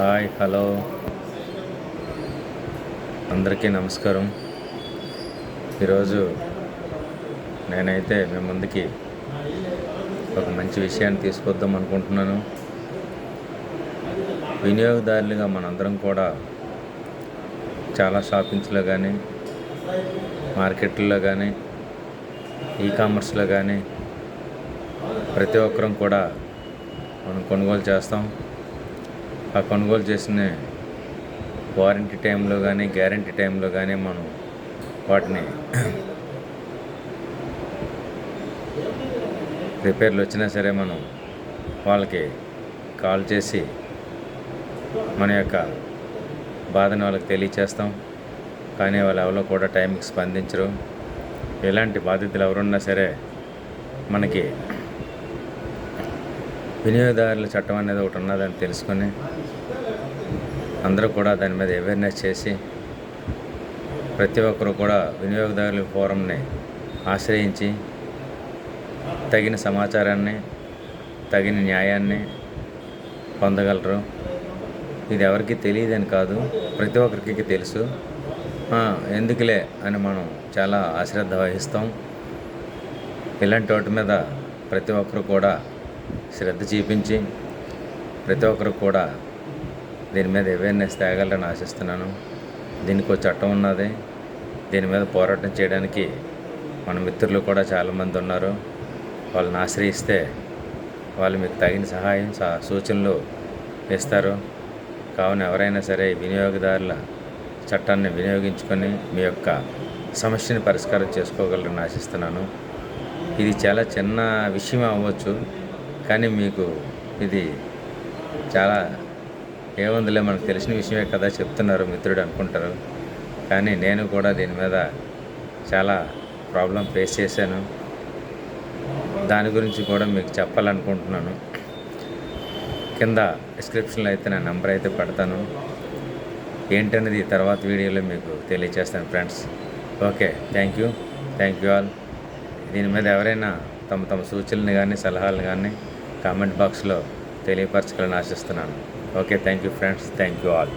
Hi hello. అందరికీ నమస్కారం. ఈరోజు నేనైతే మీ ముందుకి ఒక మంచి విషయాన్ని తీసుకొద్దాం అనుకుంటున్నాను. వినియోగదారులుగా మనందరం కూడా చాలా షాపింగ్స్లో కానీ మార్కెట్లో కానీ ఈ కామర్స్లో కానీ ప్రతి ఒక్కరం కూడా మనం కొనుగోలు చేస్తాం. ఆ కొనుగోలు చేసిన వారంటీ టైంలో కానీ గ్యారంటీ టైంలో కానీ మనం వాటిని రిపేర్లు వచ్చినా సరే మనం వాళ్ళకి కాల్ చేసి మన యొక్క బాధను వాళ్ళకి తెలియచేస్తాం. కానీ వాళ్ళు ఎవరో కూడా టైంకి స్పందించరు. ఎలాంటి బాధితులు ఎవరున్నా సరే మనకి వినియోగదారుల చట్టం అనేది ఒకటి ఉన్నదని తెలుసుకొని అందరూ కూడా దాని మీద అవేర్నెస్ చేసి ప్రతి ఒక్కరు కూడా వినియోగదారుల ఫోరంని ఆశ్రయించి తగిన సమాచారాన్ని తగిన న్యాయాన్ని పొందగలరు. ఇది ఎవరికి తెలియదని కాదు ప్రతి ఒక్కరికి తెలుసు. ఎందుకులే అని మనం చాలా అశ్రద్ధ వహిస్తాం. ఇలాంటి వాటి మీద ప్రతి ఒక్కరు కూడా శ్రద్ధ చూపించి ప్రతి ఒక్కరు కూడా దీని మీద అవేర్నెస్ తేగలని ఆశిస్తున్నాను. దీనికి చట్టం ఉన్నది. దీని మీద పోరాటం చేయడానికి మన మిత్రులు కూడా చాలామంది ఉన్నారు. వాళ్ళని ఆశ్రయిస్తే వాళ్ళు మీకు తగిన సహాయం స- సూచనలు ఇస్తారు. కావున ఎవరైనా సరే వినియోగదారుల చట్టాన్ని వినియోగించుకొని మీ యొక్క సమస్యని పరిష్కారం చేసుకోగలరని ఆశిస్తున్నాను. ఇది చాలా చిన్న విషయం అవ్వచ్చు. కానీ మీకు ఇది చాలా ఏముందిలే మనకు తెలిసిన విషయమే కదా చెప్తున్నారు మిత్రుడు అనుకుంటారు. కానీ నేను కూడా దీని మీద చాలా ప్రాబ్లం ఫేస్ చేశాను. దాని గురించి కూడా మీకు చెప్పాలనుకుంటున్నాను. కింద డిస్క్రిప్షన్లో అయితే నా నెంబర్ అయితే పెడతాను. ఏంటనేది తర్వాత వీడియోలో మీకు తెలియజేస్తాను friends. Okay thank you. Thank you all. దీని మీద ఎవరైనా తమ తమ సూచనలు కానీ సలహాలు కానీ కామెంట్ బాక్స్లో తెలియపరచగలని ఆశిస్తున్నాను. Okay thank you friends thank you all.